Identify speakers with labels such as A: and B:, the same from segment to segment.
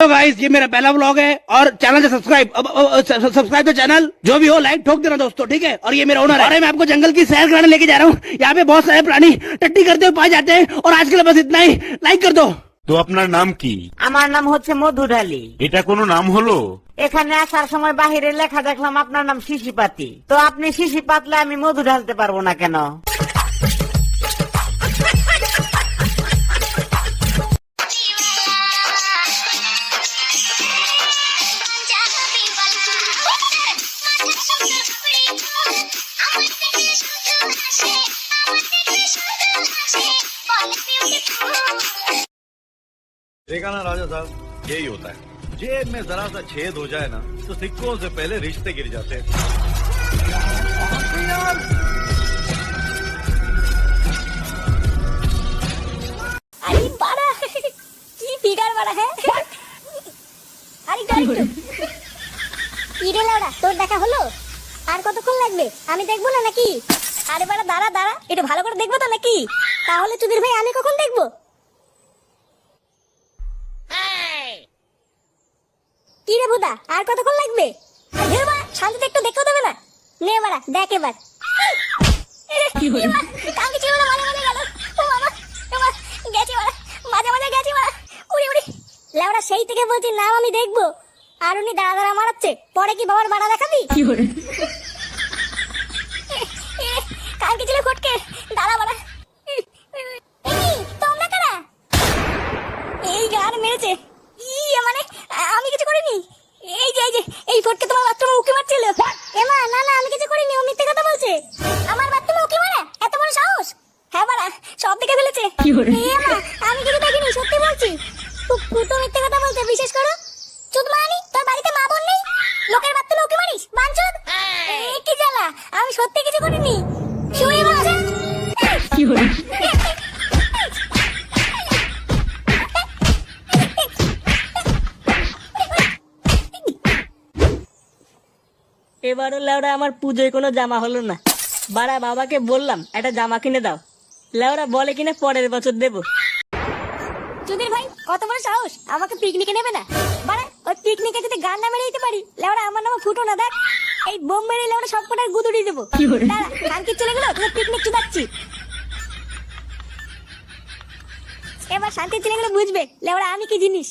A: तो गाइस ये मेरा पहला व्लॉग है और चैनल से सब्सक्राइब सब्सक्राइब द चैनल जो भी हो लाइक ठोक देना दोस्तों ठीक है और ये मेरा ओनर है अरे मैं आपको जंगल की सैर कराने लेके जा रहा हूँ यहाँ पे बहुत सारे प्राणी टट्टी करते हुए पाए जाते हैं और आज के लिए बस इतना ही लाइक कर दो
B: তো আপনার নাম কি
C: আমার নাম হচ্ছে মধুঢালি
B: এটা কোনো নাম হলো
C: এখানে আসার সময় বাহিরে লেখা দেখলাম আপনার নাম শিশিপাতি তো আপনি শিশি পাতলে আমি মধু ঢালতে পারবো না কেন
D: देखा ना राजा साहब यही होता है जेब में जरा सा छेद हो जाए ना तो सिक्कों से पहले रिश्ते गिर जाते हैं
E: আরে বাড়া কি ফিগার বাড়া হ্যাঁ আরে গাড়ি ইরে লাউডা তোর দেখা হলো আর কতক্ষণ লাগবে আমি দেখবো না নাকি আরে বাড়া দাঁড়া দাঁড়া। একটু ভালো করে দেখব তো নাকি? তাহলে চুদির ভাই আমি কখন দেখব? কি রে বুদা আর কতক্ষণ লাগবে? শান্তিতে একটু দেখতেও দেবে না? নে বাড়া দেখ এবার। কালকে ছিল না মাঝে মাঝে গেল। ও বাবা ও বাবা, গেছি বাড়া মাঝে মাঝে গেছি বাড়া। উড়ি উড়ি। লেওড়া সেই থেকে বলছি নাম আমি দেখব। আর উনি দাঁড়া দাঁড়া মারাচ্ছে। পরে কি বাবার বাড়া দেখাবি? কালকে ছিল ফটকে দাঁড়া বাড়া তোমরা কারা? এই গান মেরেছে। ইয়ে মানে আমি কিছু করিনি। এই যে এই যে এই ফটকে তোমার বাথরুমে উকি মারছিল। এমা না না আমি কিছু করিনি ও মিথ্যে কথা বলছে। আমার বাথরুমে উকি মারা? এত বড় সাহস? হ্যাঁ বাড়া সব দেখে ফেলেছে। এমা আমি কিছু দেখিনি সত্যি বলছি। কুটো মিথ্যে কথা বলছে বিশেষ করো। চুদ মানি তোর বাড়িতে মা বোন নেই? লোকের বাথরুমে উকি মারিস? বাঞ্চুদ? কি জ্বালা আমি সত্যি কিছু করিনি।
F: এবারও লেওরা আমার পুজোয় কোনো জামা হলো না। বাড়া বাবাকে বললাম একটা জামা কিনে দাও। লেওরা বলে কিনা পরের বছর দেবো।
E: চুদির ভাই কত বড় সাহস? আমাকে পিকনিকে নেবে না। বাড়া ওই পিকনিকে যদি গান না মেরে দিতে পারি লেওড়া আমার নামে ফুটো না দেখ। এই বোম মেরে লেওড়া সব কটার গুদুড়ি দেবো। দাঁড়া কানকি চলে গেলো তোদের পিকনিক চুদাচ্ছি। এবার শান্তি চলে গেলে বুঝবে লেওড়া আমি কি জিনিস?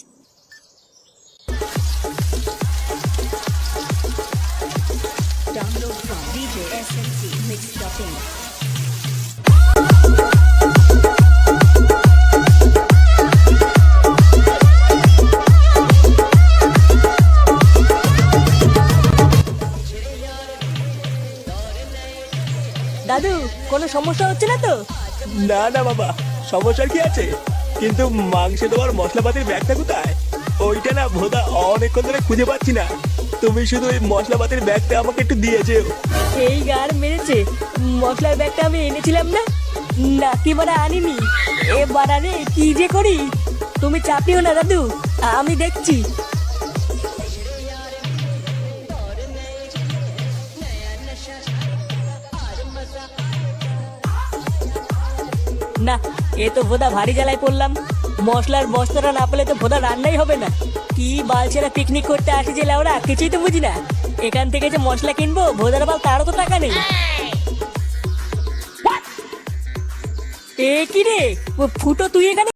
F: দাদু কোনো সমস্যা হচ্ছে না তো?
G: না না বাবা সমস্যার কি আছে? কিন্তু মাংসে দেওয়ার মশলাপাতির ব্যাগটা কোথায়? ওইটা না ভোদা অনেকক্ষণ ধরে খুঁজে পাচ্ছি না। তুমি শুধু ওই মশলাপাতির ব্যাগটা আমাকে একটু দিয়েছে।
F: এই গান মেরেছে। মশলার ব্যাগটা আমি এনেছিলাম না? নাকি বাড়া আনিনি? এ বাড়া রে কি যে করি? তুমি চাপিও না, দাদু। আমি দেখছি। না, এ তো ভোদা ভারী জ্বালায় পড়লাম। মশলার বস্তাটা না পেলে তো ভোদা রান্নাই হবে না। কি বালছেরা পিকনিক করতে আসে যে লাউরা কিছুই তো বুঝি না। এখান থেকে যে মশলা কিনবো ভোদার বাল তারও তো টাকা নেই। এ কি রে? ও ফুটো তুই এখানে